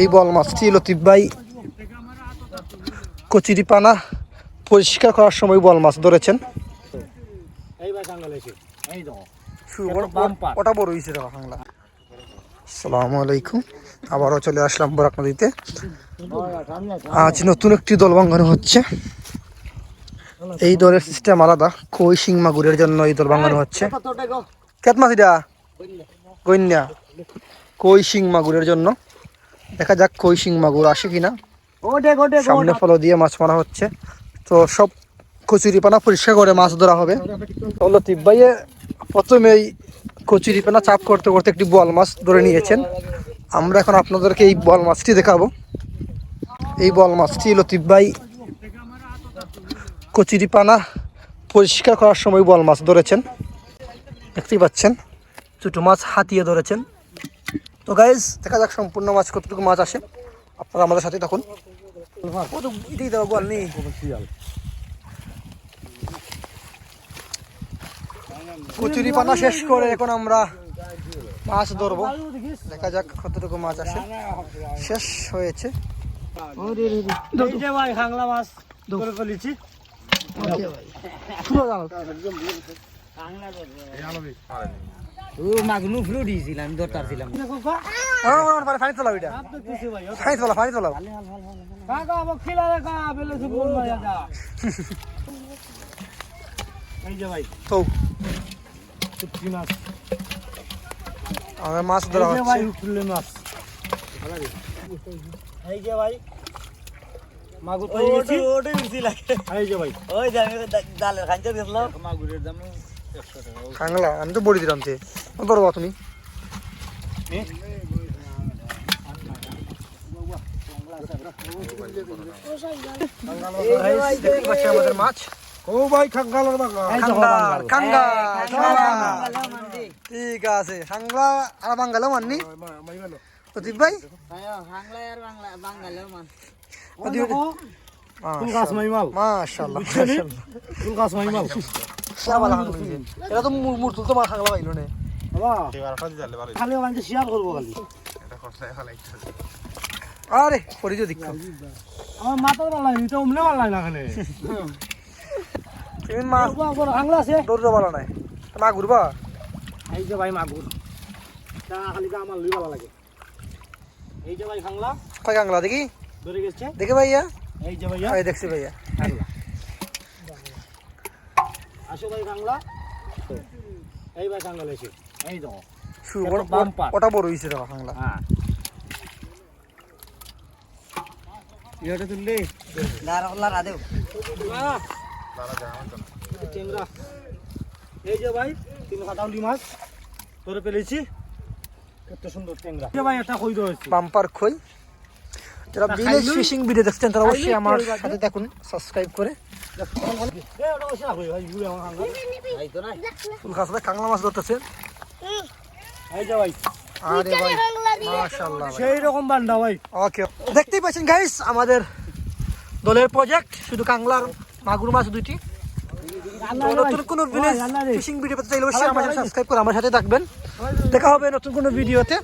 এই বল মাছটি লতিফ ভাই? কচুরি পানা পরিষ্কার করার সময় বল মাছ ধরেছেন। ওটা বড় হয়েছে আসসালামু আলাইকুম। আবারও চলে আসলাম বরাক নদীতে। আজ নতুন একটি দল ভাঙ্গানো হচ্ছে। এই দলের সিস্টেম আলাদা। কই শিং মাগুরের জন্য এই দল ভাঙ্গানো হচ্ছে। কেত মাছ এটা গন্যা কই শিং মাগুরের জন্য। দেখা যাক কই শিং মাগুর আসে কিনা। সামনে ফলো দিয়ে মাছ মারা হচ্ছে। তো সব কচুরি পানা পরিষ্কার করে মাছ ধরা হবে। লতিফ ভাইয়ে প্রথমেই কচুরি পানা চাপ করতে করতে একটি বল মাছ ধরে নিয়েছেন। আমরা এখন আপনাদেরকে এই বল মাছটি দেখাবো। এই বল মাছটি লতিফ ভাই কচুরি পানা পরিষ্কার করার সময় বল মাছ ধরেছেন। দেখতেই পাচ্ছেন ছোটো মাছ হাতিয়ে ধরেছেন। তো গাইজ দেখা যাক সম্পূর্ণ মাছ কতটুকু মাছ আসে। আপনারা আমাদের সাথে তখন দেওয়া গোয়াল নেই কচুরি পানা শেষ করে এখন আমরা মাছ ধরবো। দেখা যাক কতটুকু মাছ আসে। শেষ হয়েছে। ভাই মাছ ধরে ফেলেছি। ও মাগনু ফ্লু দিয়েছিলাম আমি দরকার ছিলাম পানি তোলাও এটা পানি তোলাও পানি তোলাও মাছ ধরা মাছ এই যে ভাই। মাগুর এই যে ভাই। ওই যে আমি ডালের খাইতে গেছিলাম মাগুরের দাম খাংলা আমি তো বলে দিলাম তে। ধরবো তুমি? আমাদের মাছ। ও ভাই খাঙ্গালের বাঙা কাঙ্গাল কাঙ্গাল ঠিক আছে সাংলা আর বাঙ্গালো মাননি? প্রদীপ ভাই? বাংলা আর এটা তো মুর তুলতে পাইলো নে। খালি ওখানে করব আরে আমার এটা না তুমি আছে। দৌড় নাই। মা ঘুরবা এই যে ভাই মাগুর তা খালি গা আমার লই ভালো লাগে। এই যে ভাই খাংলা কয় কাংলা দেখি। ধরে গেছে। দেখে ভাইয়া এই যে ভাইয়া এই দেখছি ভাইয়া খাংলা আসো ভাই খাংলা এই ভাই দেখো। ওটা বড় হইছে দেখো হ্যাঁ। তুললে রাধেও টেংরা এই যে ভাই তিন কাটাউলি মাছ। ধরে পেলেছি কত সুন্দর টেংরা ভাই এটা কই রয়েছে? বাম্পার খই। যারা ভিলেজ ফিশিং ভিডিও দেখছেন তারা অবশ্যই আমার সাথে দেখুন সাবস্ক্রাইব করে। কাংলা মাছ ধরতেছে। ভাই। আরে ভাই মাশাআল্লাহ ভাই। সেই রকম বান্ডা ভাই। ওকে দেখতেই পাচ্ছেন গাইস আমাদের দলের প্রজেক্ট শুধু কাংলার মাগুর মাছ দুইটি। নতুন কোনো ভিলেজ ফিশিং ভিডিও পেতে চাইলে অবশ্যই আমার সাবস্ক্রাইব করে আমার সাথে থাকবেন। দেখা হবে নতুন কোনো ভিডিওতে